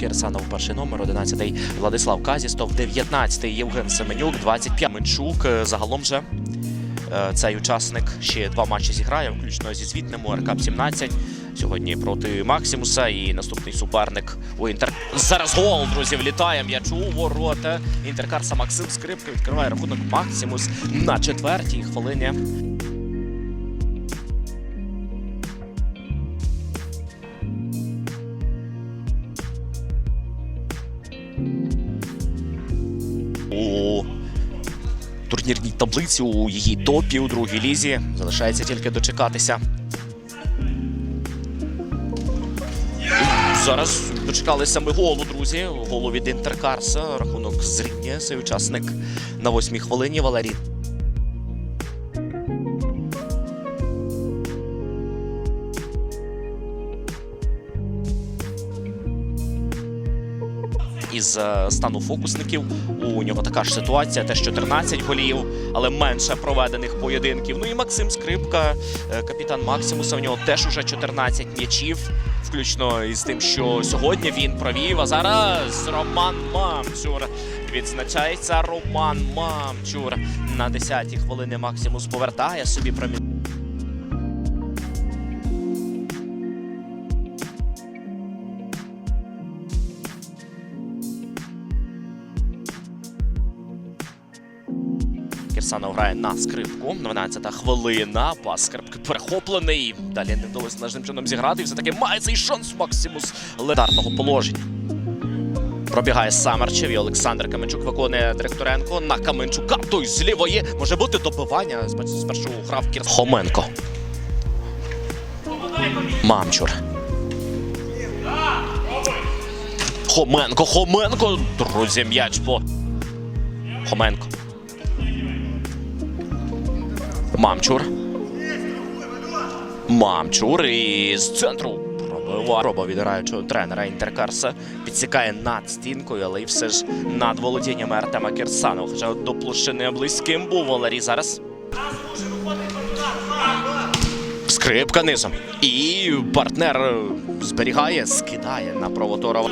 Кирсанов перший номер, 11-й Владислав Казістов, 19-й Євген Семенюк, 25-й Менчук. Е, Загалом же е, цей учасник ще два матчі зіграє, включно зі звітним у РК 17 Сьогодні проти Максимуса і наступний суперник у Інтер. Зараз гол, друзі, влітає м'яч у ворота. Інтеркарса Максим Скрипка відкриває рахунок Максимус на четвертій хвилині. Турнірній таблиці у її топі у другій лізі. Залишається тільки дочекатися. Зараз дочекалися ми голу, друзі. Голу від Інтеркарса. Рахунок зрівнює цей учасник на восьмій хвилині. Валерій. Із е, стану фокусників. У нього така ж ситуація, теж 14 голів, але менше проведених поєдинків. Ну і Максим Скрипка, е, капітан Максимуса. У нього теж уже 14 м'ячів, включно із тим, що сьогодні він провів. А зараз Роман Мамчур відзначається. Роман Мамчур на 10-й хвилини Максимус повертає собі промі. Кірсанов грає на скрипку. 12-та хвилина. Пас скрипки перехоплений. Далі не вдалося належним чином зіграти. І все-таки має цей шанс Максимус ледарного положення. Пробігає Самарчев і Олександр Каменчук виконує Директоренко на Каменчука. Той з лівої може бути добивання. Спершу грав Кір Хоменко. Мамчур. Хоменко, Хоменко. Друзі, м'яч по. Хоменко. Мамчур. Мамчур із центру пробива. Проба відграючого тренера Інтеркарса підсікає над стінкою, але й все ж над володінням Артема Кірсанова. Хоча до площини близьким був Валерій зараз. Скрипка низом. І партнер зберігає, скидає на Провоторова.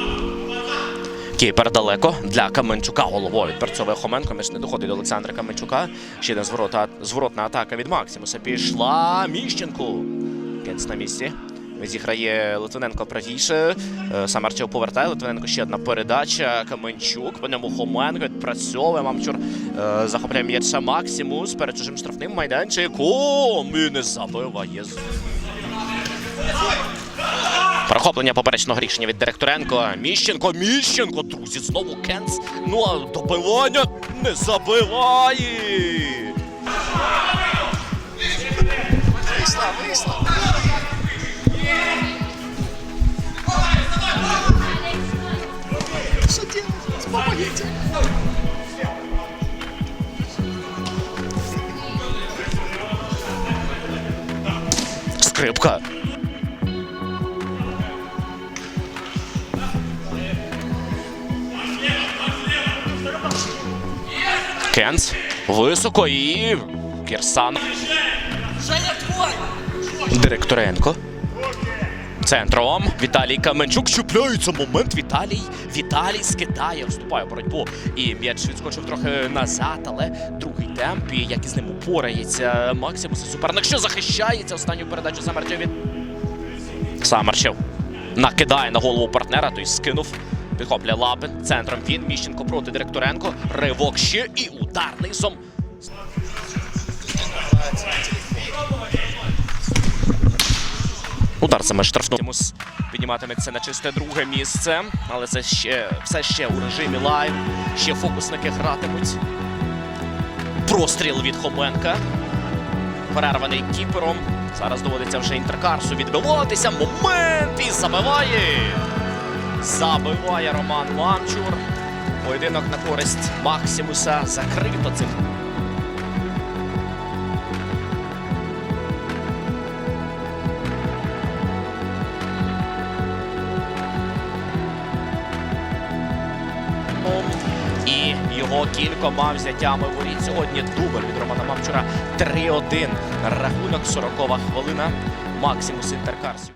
Кіпер далеко для Каменчука головою відпрацьовує Хоменко. Між не доходить до Олександра Каменчука. Ще один зворота, зворотна атака від Максимуса. Пішла Міщенку. Кенц на місці. Зіграє Литвиненко правіше. Е, Сам Арчев повертає. Литвиненко ще одна передача. Каменчук. По ньому Хоменко відпрацьовує. Мамчур е, захопляє м'яча Максимус перед чужим штрафним майданчиком. І не забиває. Перехоплення поперечного рішення від Директоренко. Міщенко, Міщенко, друзі, знову Кенц. Ну а добивання не забиває. Вийшла, вийшла. Скрипка. Кенц. Високо і Кірсан. Директоренко. Центром Віталій Каменчук чіпляється момент. Віталій. Віталій скидає, вступає в боротьбу. І м'яч відскочив трохи назад, але другий темп, і як із ним упорається Максимус і суперник, що захищається останню передачу Самарчев від Самарчев. Накидає на голову партнера, той скинув. Підхоплює Лапин. Центром він. Міщенко проти Директоренко. Ривок ще і удар низом. Удар саме штрафну. Мус підніматиметься на чисте друге місце, але це ще все ще у режимі лайв. Ще фокусники гратимуть. Простріл від Хоменка. Перерваний кіпером. Зараз доводиться вже інтеркарсу відбиватися. Момент і забиває. Забиває Роман Мамчур. Поєдинок на користь Максимуса закрито цим. і його кількома взяттями воріт. Сьогодні дубль від Романа Мамчура 3-1. Рахунок 40 хвилина. Максимус Інтеркарсів.